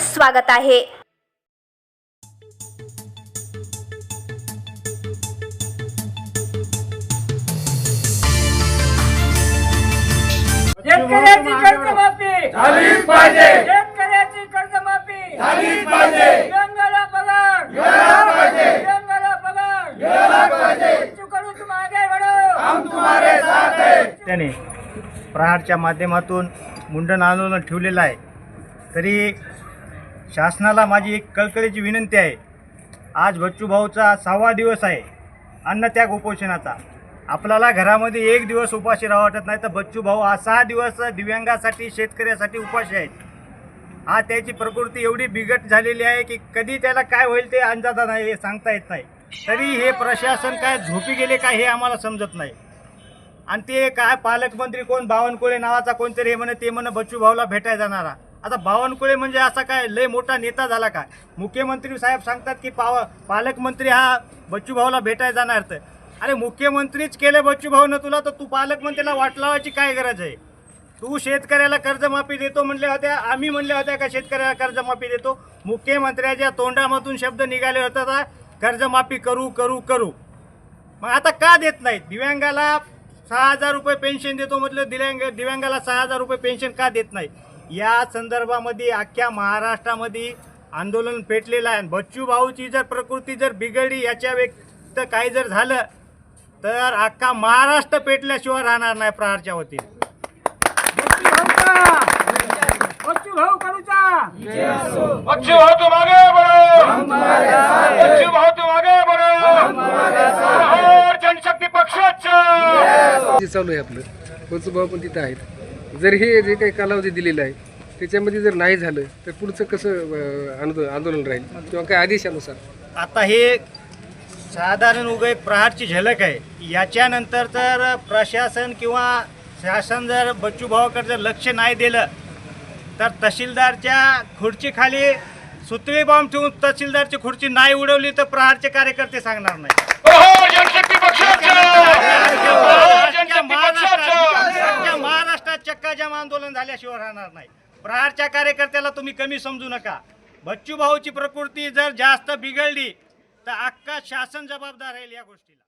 स्वागत आहे. शेतकऱ्याची कर्जमाफी. झालीच पाहिजे. शेतकऱ्याची कर्जमाफी. झालीच पाहिजे. गंगाला पगार. मिळाला पाहिजे. गंगाला पगार. मिळाला पाहिजे. तुम आगे बढ़ो हम तुम्हारे साथ है त्याने प्रहारच्या माध्यमातून मुंडन आंदोलन ठेवलेलं आहे. तरी शासनाला माझी एक कळकळीची विनंती आहे. आज बच्चूभाऊचा सहावा दिवस आहे. अन्नत्याग उपोषणाचा. आपल्याला घरामध्ये एक दिवस उपाशी राहावं वाटत नाही तर बच्चू भाऊ हा सहा दिवस दिव्यांगासाठी शेतकऱ्यासाठी उपाशी आहेत. हा त्याची प्रकृती एवढी बिघट झालेली आहे की कधी त्याला काय होईल ते अंदाजा नाही हे सांगता येत नाही. तरी हे प्रशासन काय झोपी गेले काय हे आम्हाला समजत नाही. आणि ते काय पालकमंत्री कोण बावनकुळे नावाचा कोणतरी हे म्हणे ते म्हणे बच्चू भाऊला भेटायला जाणारा. आता बावनकुळे म्हणजे असा काय लय मोठा नेता झाला काय मुख्यमंत्री साहेब सांगतात की पाव पालकमंत्री हा बच्चूभाऊला भेटायला जाणार तर. अरे मुख्यमंत्रीच केले बच्चूभाऊनं तुला तर तू पालकमंत्र्याला वाट लावायची काय गरज आहे? तू शेतकऱ्याला कर्जमाफी देतो म्हणल्या होत्या आम्ही म्हणल्या होत्या का शेतकऱ्याला कर्जमाफी देतो? मुख्यमंत्र्याच्या तोंडामधून शब्द निघाले होता का कर्जमाफी करू करू करू. मग आता का देत नाहीत? दिव्यांगाला सहा हजार रुपये पेन्शन देतो म्हटलं दिव्यांग दिव्यांगाला सहा हजार रुपये पेन्शन का देत नाही या संदर्भामध्ये अख्ख्या महाराष्ट्रामध्ये आंदोलन पेटलेलं आहे. बच्चू भाऊची जर प्रकृती जर बिघडली याच्या व्यक्त काही जर झालं तर अख्खा महाराष्ट्र पेटल्याशिवाय राहणार नाही प्रहारच्या वतीने. बच्चू भाऊ बच्चू भाऊ बच्चू भाऊ और जनशक्ती पक्षाचं. जे चालू आहे आपलं. बचूभाऊ पण तिथं आहेत. जर हे जे काही कालावधी दिलेला आहे त्याच्यामध्ये जर नाही झालं तर पुढचं कसं आंदो- आंदोलन राहील? किंवा काय आदेशानुसार? आता हे साधारण उभे प्रहारची झलक आहे. याच्यानंतर तर प्रशासन किंवा शासन जर बच्चू भावाकडे जर लक्ष नाही दिलं तर तहसीलदारच्या खुर्चीखाली सुतळी बॉम्ब ठेवून तहसीलदारची खुर्ची नाही उडवली तर प्रहारचे कार्यकर्ते सांगणार नाही महाराष्ट्रात आंदोलन झाल्याशिवाय राहणार नाही. प्रहारच्या कार्यकर्त्याला तुम्ही कमी समजू नका. बच्चू भाऊची प्रकृती जर जास्त बिघडली तर अख्खा शासन जबाबदार राहील या गोष्टीला.